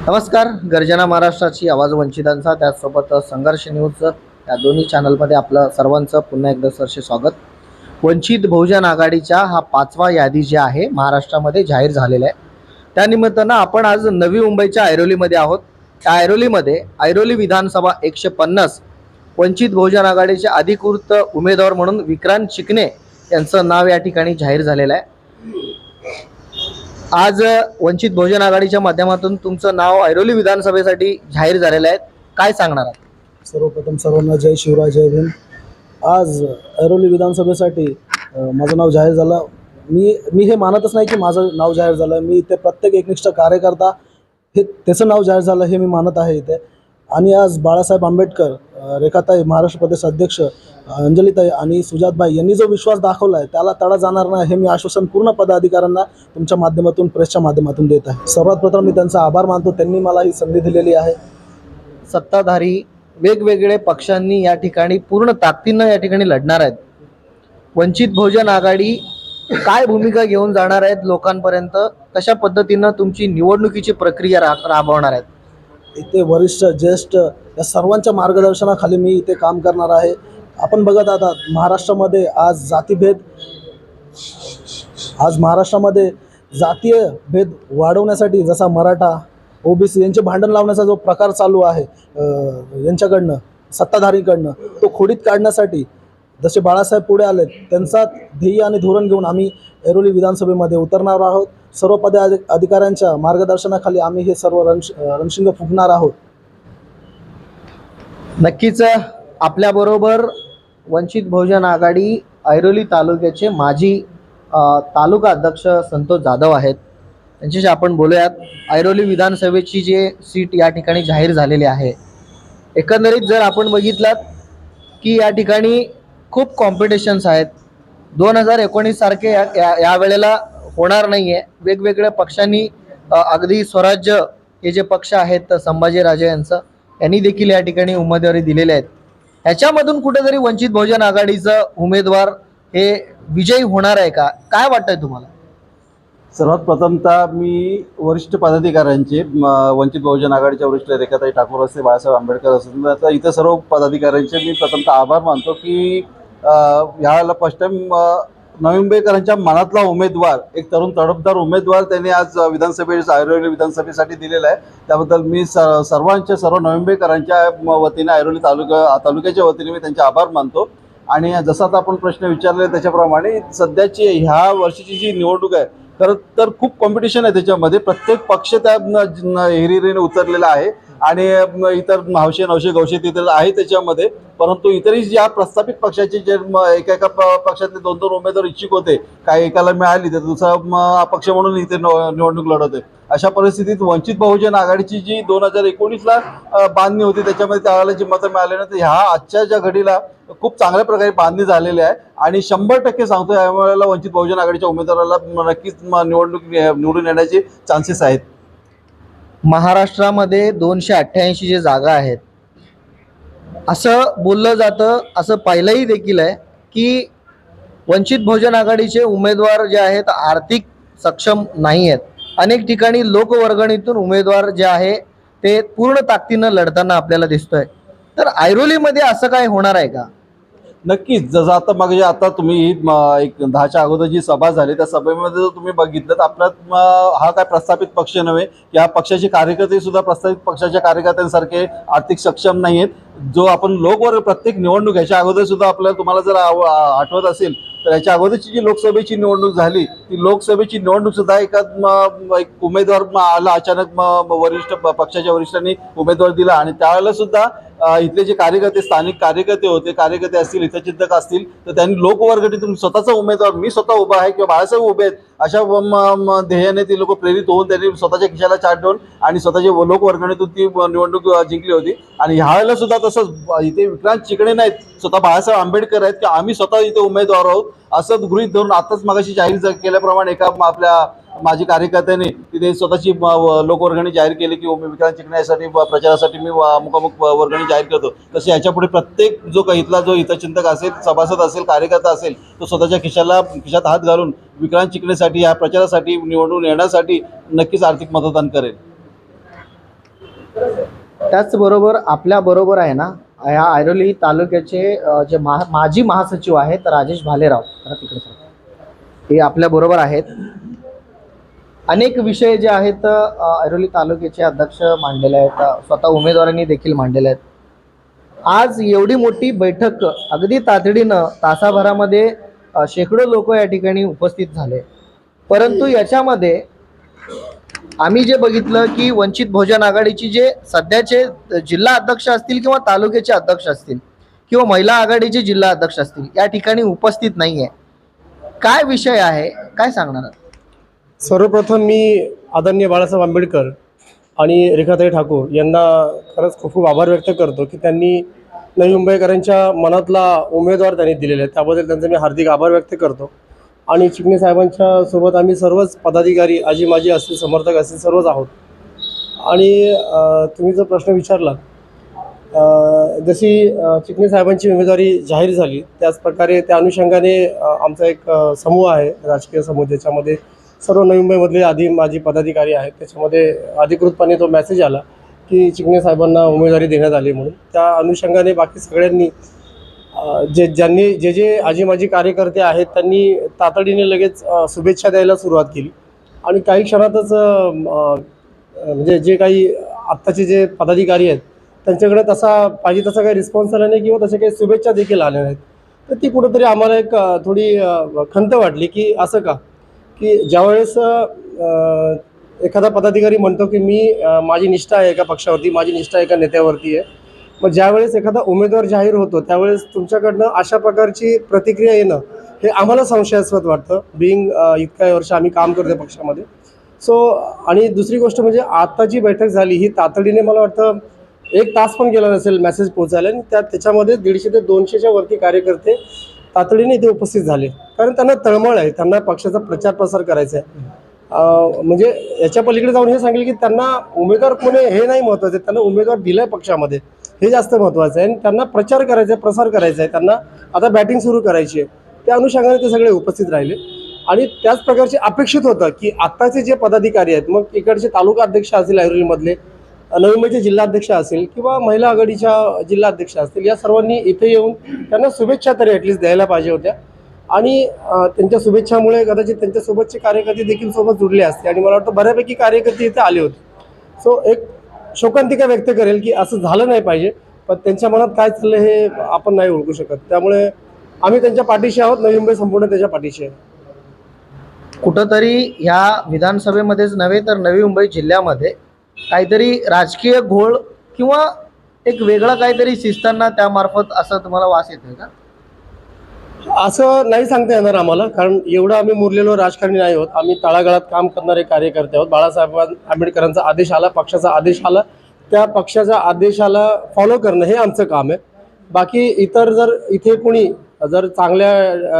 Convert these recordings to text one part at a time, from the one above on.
नमस्कार गर्जना महाराष्ट्राची आवाज वंचितांचा त्याचसोबत संघर्ष न्यूज या दोन्ही चॅनलमध्ये आपलं सर्वांचं पुन्हा एकदा सरसे स्वागत. वंचित बहुजन आघाडीच्या हा पाचवा यादी जी आहे महाराष्ट्रामध्ये जाहीर झालेला आहे. त्यानिमित्तानं आपण आज नवी मुंबईच्या ऐरोलीमध्ये आहोत. त्या ऐरोलीमध्ये ऐरोली विधानसभा एकशे पन्नास वंचित बहुजन आघाडीचे अधिकृत उमेदवार म्हणून विक्रांत चिकणे यांचं नाव या ठिकाणी जाहीर झालेलं आहे. आज वंचित बहुजन आघाडीच्या माध्यमातून तुमचं नाव ऐरोली विधानसभेसाठी जाहीर झालेलं आहे. काय सांगणार आहात? सर्वप्रथम सर्वांना जय शिवराय जय भीम. आज ऐरोली विधानसभेसाठी माझं नाव जाहीर झालं. मी मी हे मानतच नाही की माझं नाव जाहीर झालं. मी इथे प्रत्येक एकनिष्ठ कार्यकर्ता हे त्याचं नाव जाहीर झालं हे मी मानत आहे इथे. आणि आज बाळासाहेब आंबेडकर रेखाताई महाराष्ट्र प्रदेश अध्यक्ष अंजलीताई आणि सुजातबाई यांनी जो विश्वास दाखवला आहे त्याला तडा जाणार नाही हे मी आश्वासन पूर्ण पदाधिकाऱ्यांना तुमच्या माध्यमातून प्रेसच्या माध्यमातून देत आहे. सर्वात प्रथम मी त्यांचा आभार मानतो. त्यांनी मला ही संधी दिलेली आहे. सत्ताधारी वेगवेगळे पक्षांनी या ठिकाणी पूर्ण ताकदीनं या ठिकाणी लढणार आहेत. वंचित बहुजन आघाडी काय भूमिका घेऊन जाणार आहेत लोकांपर्यंत कशा पद्धतीनं तुमची निवडणुकीची प्रक्रिया रा राबवणार आहेत? इथे वरिष्ठ ज्येष्ठ या सर्वांच्या मार्गदर्शनाखाली मी इथे काम करणार आहे. आपण बघत आहात महाराष्ट्रामध्ये आज जातीभेद आज महाराष्ट्रामध्ये जातीय भेद वाढवण्यासाठी जसा मराठा ओबीसी यांचे भांडण लावण्याचा जो प्रकार चालू आहे यांच्याकडनं सत्ताधारीकडनं तो खोडीत काढण्यासाठी जसे बाळासाहेब पुढे आले त्यांचा ध्येय आणि धोरण घेऊन आम्ही ऐरोली विधानसभेमध्ये उतरणार आहोत. सर्व पद अधिकाऱ्यांच्या मार्गदर्शनाखाली आम्ही हे सर्व रणश रणशिंग फुकणार आहोत. नक्कीच आपल्याबरोबर वंचित बहुजन आघाडी ऐरोली तालुक्याचे माजी तालुका अध्यक्ष संतोष जाधव आहेत. त्यांच्याशी आपण बोलूयात. ऐरोली विधानसभेची जे सीट या ठिकाणी जाहीर झालेली आहे. एकंदरीत जर आपण बघितलात की या ठिकाणी खूप कॉम्पिटिशन्स आहेत. दोन हजार एकोणीससारखे या या- यावेळेला होणार नाही आहे वेगवेगळ्या पक्षांनी अगदी स्वराज्य हे जे पक्ष आहेत संभाजीराजे यांचं यांनी देखील या ठिकाणी उमेदवारी दिलेल्या आहेत. ह्याच्यामधून कुठेतरी वंचित बहुजन आघाडीचं उमेदवार हे विजयी होणार आहे का? काय वाटतंय तुम्हाला? सर्वात प्रथमतः मी वरिष्ठ पदाधिकाऱ्यांचे वंचित बहुजन आघाडीच्या वरिष्ठ रेखाताई ठाकूर असते बाळासाहेब आंबेडकर असतील आता इथं सर्व पदाधिकाऱ्यांचे मी प्रथमतः आभार मानतो की ह्या फर्स्ट टाइम नवी मनातला उमेदवार एक तरुण तडफदार उमेदवार त्यांनी आज विधानसभे ऐरोली विधानसभेसाठी दिलेला आहे. त्याबद्दल मी स सर्वांच्या सर्व नवी वतीने ऐरोली तालुका तालुक्याच्या वतीने मी त्यांचे आभार मानतो. आणि जसा आता आपण प्रश्न विचारले त्याच्याप्रमाणे सध्याची ह्या वर्षीची जी निवडणूक आहे तर तर खूप कॉम्पिटिशन आहे त्याच्यामध्ये. प्रत्येक पक्ष त्या हिरिरीने उतरलेला आहे. आणि इतर हौशे नवशे गवशे तिथे आहे त्याच्यामध्ये. परंतु इतरही ज्या प्रस्थापित पक्षाचे जे एका एका प- पक्षातले दोन दोन उमेदवार इच्छुक होते काही एकाला मिळाली तर दुसरा पक्ष अपक्ष म्हणून इथे न- निवडणूक लढवते अशा परिस्थितीत वंचित बहुजन आघाडीची जी दोन हजार एकोणीसला बांधणी होती त्याच्यामध्ये त्यावेळेला जी मतं मिळाली ना तर ह्या आजच्या ज्या घडीला खूप चांगल्या प्रकारे बांधणी झालेली आहे. आणि शंभर टक्के सांगतो यावेळेला वंचित बहुजन आघाडीच्या उमेदवाराला नक्कीच निवडणूक निवडून येण्याचे चान्सेस आहेत. महाराष्ट्रामध्ये दोनशे अठ्ठ्याऐंशी जे जागा आहेत असं बोललं जातं असं पाहिलंही देखील आहे की वंचित बहुजन आघाडीचे उमेदवार जे आहेत आर्थिक सक्षम नाही आहेत. अनेक ठिकाणी लोकवर्गणीतून उमेदवार जे आहे ते पूर्ण ताकदीनं लढताना आपल्याला दिसतोय. तर ऐरोलीमध्ये असं काय होणार आहे का? नक्कीच. जसं आता मग जे आता तुम्ही एक दहाच्या अगोदर जी सभा झाली त्या सभेमध्ये जर तुम्ही बघितलं तर आपल्यात हा काय प्रस्थापित पक्ष नव्हे. या पक्षाचे कार्यकर्ते सुद्धा प्रस्थापित पक्षाच्या कार्यकर्त्यांसारखे आर्थिक सक्षम नाही आहेत जो आपण लोकवर प्रत्येक निवडणूक ह्याच्या अगोदर सुद्धा आपल्याला तुम्हाला जर आव- आठवत असेल तर याच्या अगोदरची जी लोकसभेची निवडणूक झाली ती लोकसभेची निवडणूक सुद्धा एका एक उमेदवार आला अचानक म- वरिष्ठ प- पक्षाच्या वरिष्ठांनी उमेदवार दिला आणि त्यावेळेला सुद्धा इथले जे कार्यकर्ते स्थानिक कार्यकर्ते होते कार्यकर्ते असतील हितचिंतक असतील तर त्यांनी लोकवर्गणीतून स्वतःचा उमेदवार मी स्वतः उभा आहे किंवा बाळासाहेब उभे आहेत अशा ध्येयाने ती लोक प्रेरित होऊन त्यांनी स्वतःच्या खिशाला चाट ठेवून आणि स्वतःच्या लोकवर्गणीतून ती निवडणूक जिंकली होती. आणि ह्यावेळेला सुद्धा तसंच इथे विक्रांत चिकणे नाहीत स्वतः बाळासाहेब आंबेडकर आहेत की आम्ही स्वतः इथे उमेदवार आहोत असं गृहित धरून आताच मगाशी जाहीर केल्याप्रमाणे एका आपल्या माझी कार्यकर्त्यांनी तिथे स्वतःची लोकवर्गणी जाहीर केली की मी विक्रांत चिकण्यासाठी प्रचारासाठी मी मुकामुख वर्गणी जाहीर करतो. तसे याच्यापुढे प्रत्येक जो काही इथला जो हितचिंतक असेल सभासद असेल कार्यकर्ता असेल तो स्वतःच्या खिशाला खिशात हात घालून विक्रांत चिकण्यासाठी या प्रचारासाठी निवडून येण्यासाठी नक्कीच आर्थिक मतदान करेल. त्याचबरोबर आपल्या बरोबर आहे ना ह्या ऐरोली तालुक्याचे जे महा माजी महासचिव आहेत राजेश भालेराव. तिकडे हे आपल्या बरोबर आहेत. अनेक विषय जे आहेत ऐरोली तालुक्याचे अध्यक्ष मांडलेले आहेत स्वतः उमेदवारांनी देखील मांडलेले आहेत. आज एवढी मोठी बैठक अगदी तातडीनं तासाभरामध्ये शेकडो लोक या ठिकाणी उपस्थित झाले. परंतु याच्यामध्ये आम्ही जे बघितलं की वंचित बहुजन आघाडीची जे सध्याचे जिल्हा अध्यक्ष असतील किंवा तालुक्याचे अध्यक्ष असतील किंवा महिला आघाडीचे जिल्हा अध्यक्ष असतील या ठिकाणी उपस्थित नाही आहे काय विषय आहे? काय सांगणार सर्वप्रथम मी आदरणीय बाळासाहेब आंबेडकर आणि रेखाताई ठाकूर यांना खरंच खूप खूप आभार व्यक्त करतो की त्यांनी नवी मुंबईकरांच्या मनातला उमेदवार त्यांनी दिलेला आहे. त्याबद्दल त्यांचा मी हार्दिक आभार व्यक्त करतो. आणि चिकणे साहेबांच्या सोबत आम्ही सर्वच पदाधिकारी आजी माजी असतील समर्थक असतील सर्वच आहोत. आणि तुम्ही जो प्रश्न विचारला जशी चिकणे साहेबांची उमेदवारी जाहीर झाली त्याच प्रकारे त्या अनुषंगाने आमचा एक समूह आहे राजकीय समूह ज्याच्यामध्ये सर्व नवी मुंबईमधले आधी माझी पदाधिकारी आहेत. त्याच्यामध्ये अधिकृतपणे तो मेसेज आला की चिकणे साहेबांना उमेदवारी देण्यात आली म्हणून. त्या अनुषंगाने बाकी सगळ्यांनी जे ज्यांनी जे जे आजी माजी कार्यकर्ते आहेत त्यांनी तातडीने लगेच शुभेच्छा द्यायला सुरुवात केली. आणि काही क्षणातच म्हणजे जे काही आत्ताचे जे पदाधिकारी आहेत त्यांच्याकडे तसा पाहिजे तसा काही रिस्पॉन्स आला नाही किंवा तशा काही शुभेच्छा देखील आल्या नाहीत. तर ती कुठंतरी आम्हाला एक थोडी खंत वाटली की असं का? की ज्यावेळेस एखादा पदाधिकारी म्हणतो की मी माझी निष्ठा आहे एका पक्षावरती माझी निष्ठा एका नेत्यावरती आहे मग ज्यावेळेस एखादा उमेदवार जाहीर होतो त्यावेळेस तुमच्याकडनं अशा प्रकारची प्रतिक्रिया येणं हे आम्हाला संशयास्पद वाटतं. बिईंग इतक्या वर्ष आम्ही काम करतो पक्षामध्ये. सो आणि दुसरी गोष्ट म्हणजे आता जी बैठक झाली ही तातडीने मला वाटतं एक तास पण गेला नसेल मेसेज पोहोचायला आणि त्या त्याच्यामध्ये दीडशे ते दोनशेच्या वरती कार्यकर्ते तातडीने ते उपस्थित झाले. कारण त्यांना तळमळ आहे त्यांना पक्षाचा प्रचार प्रसार करायचा आहे. म्हणजे याच्या पलीकडे जाऊन हे सांगेल की त्यांना उमेदवार कोणी हे नाही महत्त्वाचं आहे त्यांना उमेदवार दिलाय पक्षामध्ये. हे जास्त महत्त्वाचं आहे. आणि त्यांना प्रचार करायचा आहे प्रसार करायचा आहे. त्यांना आता बॅटिंग सुरू करायची आहे. त्या अनुषंगाने ते सगळे उपस्थित राहिले. आणि त्याच प्रकारचे अपेक्षित होतं की आत्ताचे जे पदाधिकारी आहेत मग इकडचे तालुका अध्यक्ष असतील ऐरोलीमधले नवी मुंबईचे जिल्हाध्यक्ष असेल किंवा महिला आघाडीच्या जिल्हाध्यक्ष असतील या सर्वांनी इथे येऊन त्यांना शुभेच्छा तरी ॲटलिस्ट द्यायला पाहिजे होत्या. आणि त्यांच्या शुभेच्छामुळे कदाचित त्यांच्यासोबतचे कार्यकर्ते देखील सोबत जुडले असते आणि मला वाटतं बऱ्यापैकी कार्यकर्ते इथे आले होते. सो एक शोकांतिका व्यक्त करेल की असं झालं नाही पाहिजे पण त्यांच्या मनात काय चाललं हे आपण नाही ओळखू शकत. त्यामुळे आम्ही त्यांच्या पाठीशी आहोत. नवी मुंबई संपूर्ण त्याच्या पाठीशी आहे. कुठंतरी ह्या विधानसभेमध्येच नव्हे तर नवी मुंबई जिल्ह्यामध्ये काहीतरी राजकीय घोळ किंवा एक वेगळं काहीतरी शिजताना त्यामार्फत असं तुम्हाला वास येतोय का? असं नाही सांगता येणार आम्हाला कारण एवढं आम्ही मुरलेलो राजकारणी नाही आहोत. आम्ही तळागाळात काम करणारे कार्यकर्ते आहोत. बाळासाहेब आंबेडकरांचा आदेश आला पक्षाचा आदेश आला. त्या पक्षाच्या आदेशाला फॉलो करणं हे आमचं काम आहे. बाकी इतर जर इथे कोणी जर चांगल्या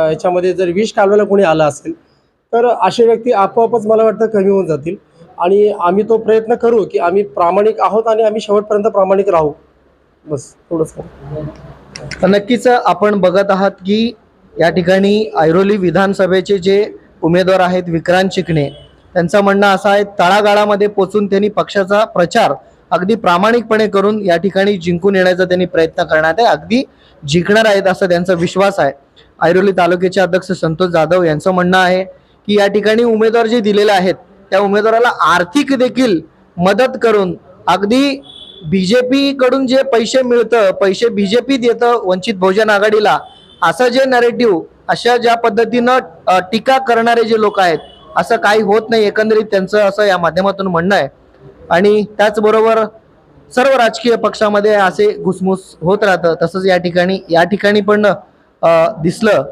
ह्याच्यामध्ये जर विष कालवायला कोणी आला असेल तर असे व्यक्ती आपोआपच मला वाटतं कमी होऊन जातील. आणि आम्ही तो प्रयत्न करू की आम्ही प्रामाणिक आहोत आणि आम्ही शेवटपर्यंत प्रामाणिक राहू. बस थोडंच तर नक्कीच आपण बघत आहात की या ठिकाणी ऐरोली विधानसभेचे जे उमेदवार आहेत विक्रांत चिकणे त्यांचं म्हणणं असं आहे तळागाळामध्ये पोचून त्यांनी पक्षाचा प्रचार अगदी प्रामाणिकपणे करून या ठिकाणी जिंकून येण्याचा त्यांनी प्रयत्न करण्यात आहे. अगदी जिंकणार आहेत असा त्यांचा विश्वास आहे. ऐरोली तालुक्याचे अध्यक्ष संतोष जाधव यांचं म्हणणं आहे की या ठिकाणी उमेदवार जे दिलेले आहेत त्या उमेदवाराला आर्थिक देखील मदत करून अगदी बीजेपी कडून जे पैसे मिळतं पैसे बीजेपी देतं वंचित बहुजन आघाडीला असं जे नरेटिव्ह अशा ज्या पद्धतीनं टीका करणारे जे लोक आहेत असं काही होत नाही एकंदरीत त्यांचं असं या माध्यमातून म्हणणं आहे. आणि त्याचबरोबर सर्व राजकीय पक्षामध्ये असे घुसमुस होत राहतं तसंच या ठिकाणी या ठिकाणी पण दिसलं.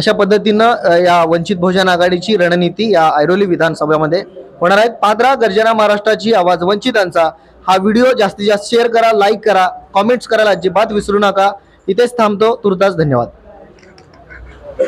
अशा पद्धतीनं या वंचित बहुजन आघाडीची रणनीती या ऐरोली विधानसभेमध्ये होणार आहेत पादरा गर्जना महाराष्ट्राची आवाज वंचितांचा. हा व्हिडिओ जास्तीत जास्त शेअर करा लाईक करा कॉमेंट्स करायला अजिबात विसरू नका. इथेच थांबतो. तुर्तास धन्यवाद.